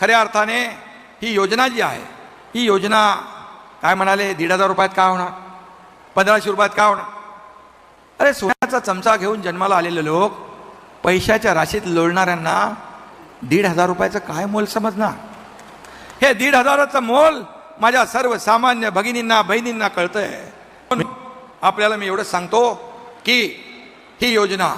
खऱ्या अर्थाने ही योजना जी आहे ही योजना काय म्हणाले दीड हजार रुपयात काय होणार? पंधराशे रुपयात काय होणार? अरे सोन्याचा चमचा घेऊन जन्माला आलेले लोक पैशाच्या राशीत लोळणाऱ्यांना दीड हजार रुपयाचं काय मोल समजणार? हे दीड हजाराचं मोल माझ्या सर्वसामान्य भगिनींना बहिणींना कळतंय. आपल्याला मी एवढं सांगतो की ही योजना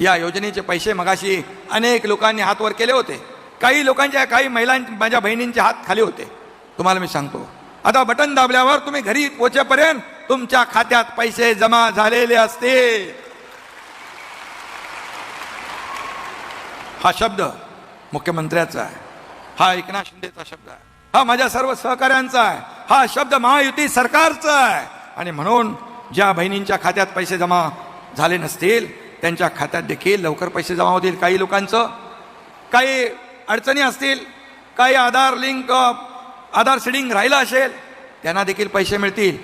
या योजनेचे पैसे मगाशी अनेक लोकांनी हातवर केले होते. काही लोकांच्या काही महिलां माझ्या बहिणींचे हात खाली होते. तुम्हाला मी सांगतो. आता बटन दाबल्यावर तुम्ही घरी पोचेपर्यंत तुमच्या खात्यात पैसे जमा झालेले असते. हा शब्द मुख्यमंत्र्याचा आहे. हा एकनाथ शिंदेचा शब्द आहे. हा माझ्या सर्व सहकाऱ्यांचा आहे. हा शब्द महायुती सरकारचा आहे. आणि म्हणून ज्या बहिणींच्या खात्यात पैसे जमा झाले नसतील त्यांच्या खात्यात देखील लवकर पैसे जमा होतील काही लोकांचं. काही अडचणी असतील काही आधार लिंक आधार शेडिंग राहिलं असेल त्यांना देखील पैसे मिळतील.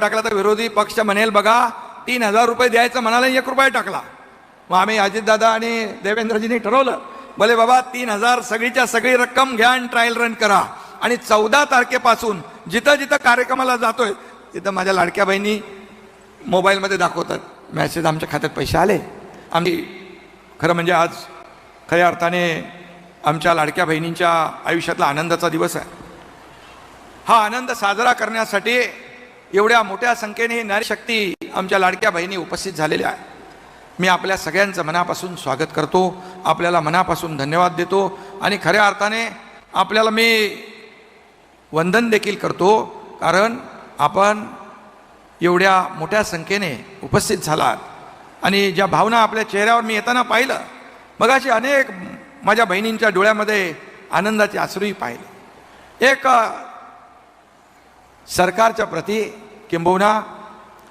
टाकला तर विरोधी पक्ष म्हणेल बघा तीन हजार रुपये द्यायचं म्हणाला एक रुपया टाकला. मग आम्ही अजितदादा आणि देवेंद्रजींनी ठरवलं भले बाबा तीन हजार सगळीच्या सगळी रक्कम घ्या आणि ट्रायल रन करा. आणि चौदा तारखेपासून जिथं जिथं कार्यक्रमाला जातोय तिथं माझ्या लाडक्या बहिणी मोबाईलमध्ये दाखवतात. मॅसेज आमच्या खात्यात पैसे आले. आम्ही खरं म्हणजे आज खऱ्या अर्थाने आमच्या लाडक्या बहिणींच्या आयुष्यातला आनंदाचा दिवस आहे. हा आनंद साजरा करण्यासाठी एवढ्या मोठ्या संख्येने नारी शक्ती आमच्या लाडक्या बहिणी उपस्थित झालेल्या आहे. मी आपल्या सगळ्यांचं मनापासून स्वागत करतो आपल्याला मनापासून धन्यवाद देतो आणि खऱ्या अर्थाने आपल्याला मी वंदन देखील करतो कारण आपण एवढ्या मोठ्या संख्येने उपस्थित झालात. आणि ज्या भावना आपल्या चेहऱ्यावर मी येताना पाहिलं मग अशी अनेक माझ्या बहिणींच्या डोळ्यामध्ये आनंदाचे आसरूही पाहिले. एक सरकारच्या प्रती किंबहुना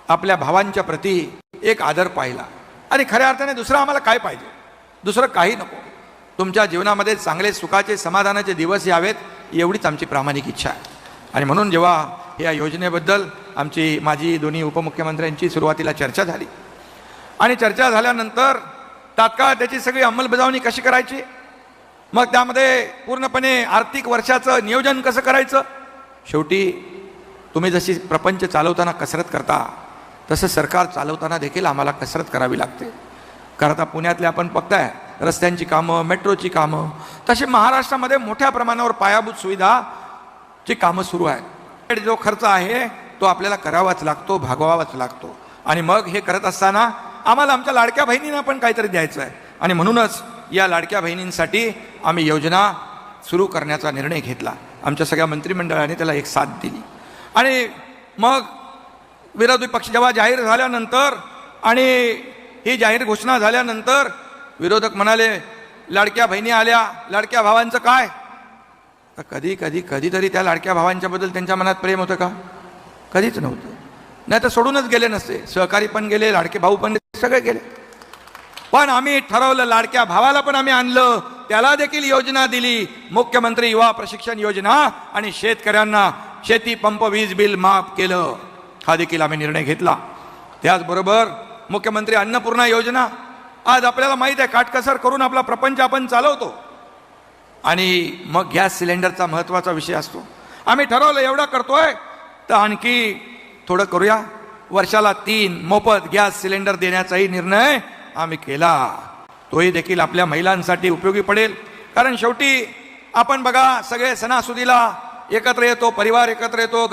आपल्या भावांच्या प्रती एक आदर पाहिला. आणि खऱ्या अर्थाने दुसरं आम्हाला काय पाहिजे? दुसरं काही नको. तुमच्या जीवनामध्ये चांगले सुखाचे समाधानाचे दिवस यावेत एवढीच आमची प्रामाणिक इच्छा आहे. आणि म्हणून जेव्हा या योजनेबद्दल आमची माझी दोन्ही उपमुख्यमंत्र्यांची सुरुवातीला चर्चा झाली. आणि चर्चा झाल्यानंतर तात्काळ त्याची सगळी अंमलबजावणी कशी करायची? मग त्यामध्ये पूर्णपणे आर्थिक वर्षाचं नियोजन कसं करायचं? शेवटी तुम्ही जशी प्रपंच चालवताना कसरत करता तसं सरकार चालवताना देखील आम्हाला कसरत करावी लागते. कारण आता पुण्यातले आपण बघताय रस्त्यांची कामं मेट्रोची कामं तसे महाराष्ट्रामध्ये मोठ्या प्रमाणावर पायाभूत सुविधा ची कामं सुरू आहेत. जो खर्च आहे तो आपल्याला करावाच लागतो भागवावाच लागतो. आणि मग हे करत असताना आम्हाला आमच्या लाडक्या बहिणींना पण काहीतरी द्यायचं आहे आणि म्हणूनच या लाडक्या बहिणींसाठी आम्ही योजना सुरू करण्याचा निर्णय घेतला. आमच्या सगळ्या मंत्रिमंडळाने त्याला एक साथ दिली. आणि मग विरोधी पक्ष जेव्हा जाहीर झाल्यानंतर आणि ही जाहीर घोषणा झाल्यानंतर विरोधक म्हणाले लाडक्या बहिणी आल्या. लाडक्या भावांचं काय? तर कधी कधी कधीतरी त्या लाडक्या भावांच्याबद्दल त्यांच्या मनात प्रेम होतं का? कधीच नव्हतं. नाही तर सोडूनच गेले नसते. सहकारी पण गेले लाडके भाऊ पण गेले, सगळे गेले. पण आम्ही ठरवलं लाडक्या भावाला पण आम्ही आणलं. त्याला देखील योजना दिली. मुख्यमंत्री युवा प्रशिक्षण योजना आणि शेतकऱ्यांना शेती पंप वीज बिल माफ केलं. हा देखील आम्ही निर्णय घेतला. त्याचबरोबर मुख्यमंत्री अन्नपूर्णा योजना. आज आपल्याला माहीत आहे काटकसर करून आपला प्रपंच आपण चालवतो. आणि मग गॅस सिलेंडरचा महत्त्वाचा विषय असतो. आम्ही ठरवलं एवढा करतोय. तर आणखी थोडं करूया. वर्षाला तीन मोफत गॅस सिलेंडर देण्याचाही निर्णय आम्ही केला. तोही देखील आपल्या महिलांसाठी उपयोगी पडेल. कारण शेवटी आपण बघा सगळे सणासुदीला एकत्र येतो परिवार एकत्र येतो